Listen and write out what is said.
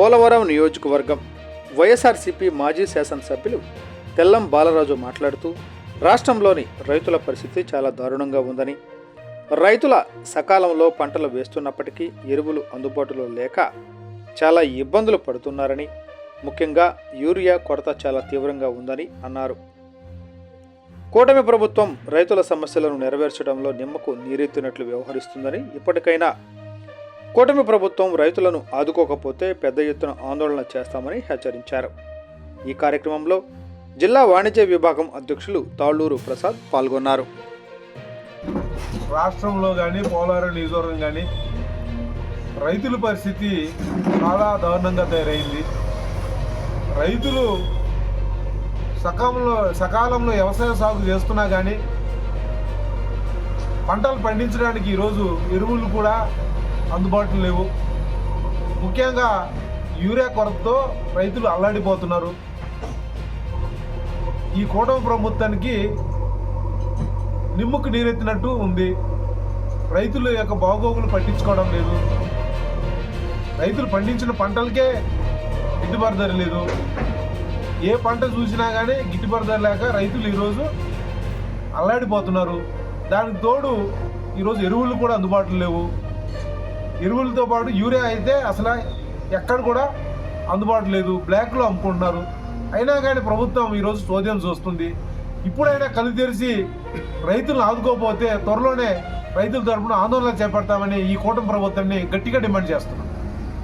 పోలవరం నియోజకవర్గం వైఎస్ఆర్సీపీ మాజీ శాసనసభ్యులు తెల్లం బాలరాజు మాట్లాడుతూ రాష్ట్రంలోని రైతుల పరిస్థితి చాలా దారుణంగా ఉందని. రైతుల సకాలంలో పంటలు వేస్తున్నప్పటికీ ఎరువులు అందుబాటులో లేక చాలా ఇబ్బందులు పడుతున్నారని ముఖ్యంగా యూరియా కొరత చాలా తీవ్రంగా ఉందని అన్నారు. కూటమి ప్రభుత్వం రైతుల సమస్యలను నెరవేర్చడంలో నిమ్మకు నీరెత్తినట్లు వ్యవహరిస్తుందని ఇప్పటికైనా కూటమి ప్రభుత్వం రైతులను ఆదుకోకపోతే పెద్ద ఎత్తున ఆందోళన చేస్తామని హెచ్చరించారు. ఈ కార్యక్రమంలో జిల్లా వాణిజ్య విభాగం అధ్యక్షులు తాళ్ళూరు ప్రసాద్ పాల్గొన్నారు. రాష్ట్రంలో కానీ పోలవరం నియోజకవర్గం కానీ రైతుల పరిస్థితి చాలా దారుణంగా తయారైంది. రైతులు సకాలంలో సకాలంలో వ్యవసాయ సాగు చేస్తున్నా కానీ పంటలు పండించడానికి ఈరోజు ఎరువులు కూడా అందుబాటులో లేవు. ముఖ్యంగా యూరియా కొరతతో రైతులు అల్లాడిపోతున్నారు. ఈ కూటమి ప్రభుత్వానికి నిమ్ముకు నీరెత్తినట్టు ఉంది. రైతుల యొక్క బాగోగులు పట్టించుకోవడం లేదు. రైతులు పండించిన పంటలకే గిట్టుబాటు ధర లేదు. ఏ పంట చూసినా కానీ గిట్టుబాటు ధర లేక రైతులు ఈరోజు అల్లాడిపోతున్నారు. దానికి తోడు ఈరోజు ఎరువులు కూడా అందుబాటులో లేవు. ఎరువులతో పాటు యూరియా అయితే అసలు ఎక్కడ కూడా అందుబాటు లేదు. బ్లాక్లో అమ్ముకుంటున్నారు. అయినా కానీ ప్రభుత్వం ఈరోజు చోద్యం చూస్తుంది ఇప్పుడైనా కళ్ళు తెరిచి రైతులను ఆదుకోకపోతే త్వరలోనే రైతుల తరఫున ఆందోళన చేపడతామని ఈ కూటమి ప్రభుత్వాన్ని గట్టిగా డిమాండ్ చేస్తున్నాం.